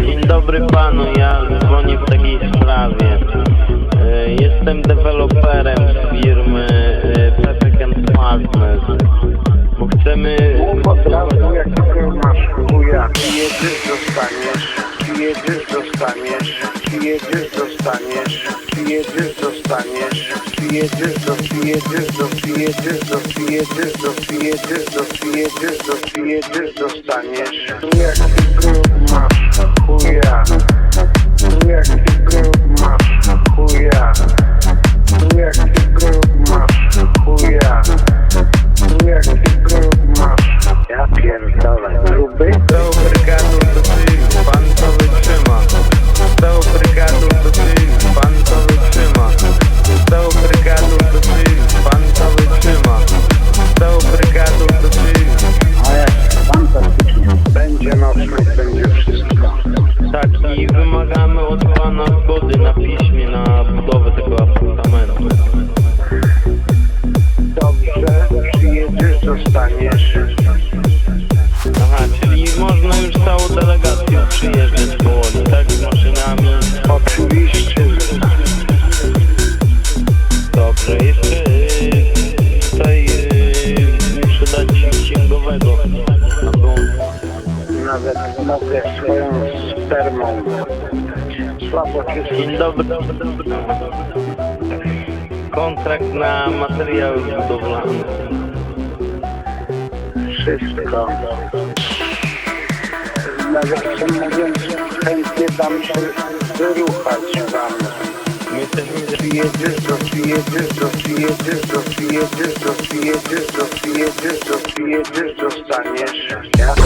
Dzień dobry panu, ja dzwonię w takiej sprawie. E, Jestem deweloperem z firmy e, Perfect and. Bo chcemy... Od razu jakiego masz chuja Jedziesz dostaniesz Jedziesz dostaniesz Jedziesz dostaniesz Jedziesz dostaniesz Jedziesz Jedziesz Jedziesz Jedziesz do Jedziesz do Jedziesz do Jedziesz dostaniesz Tu jakiego i wymagamy od pana zgody na piśmie na budowę tego apartamentu. Dobrze, przyjedziesz, dostaniesz Aha, czyli można już całą delegacją przyjeżdżać Łodzi, tak? Z maszynami. Oczywiście Dobrze, jeszcze Nawet mogę swoją spermą. Słabo cię Dzień dobry. Kontrakt na materiały budowlane. wszystko. Nawiasem mówiąc chętnie dam się wyruchać wam. Przyjedziesz do, przyjedziesz do, przyjedziesz do, przyjedziesz do, przyjedziesz do, przyjedziesz do, przyjedziesz dostaniesz. Ja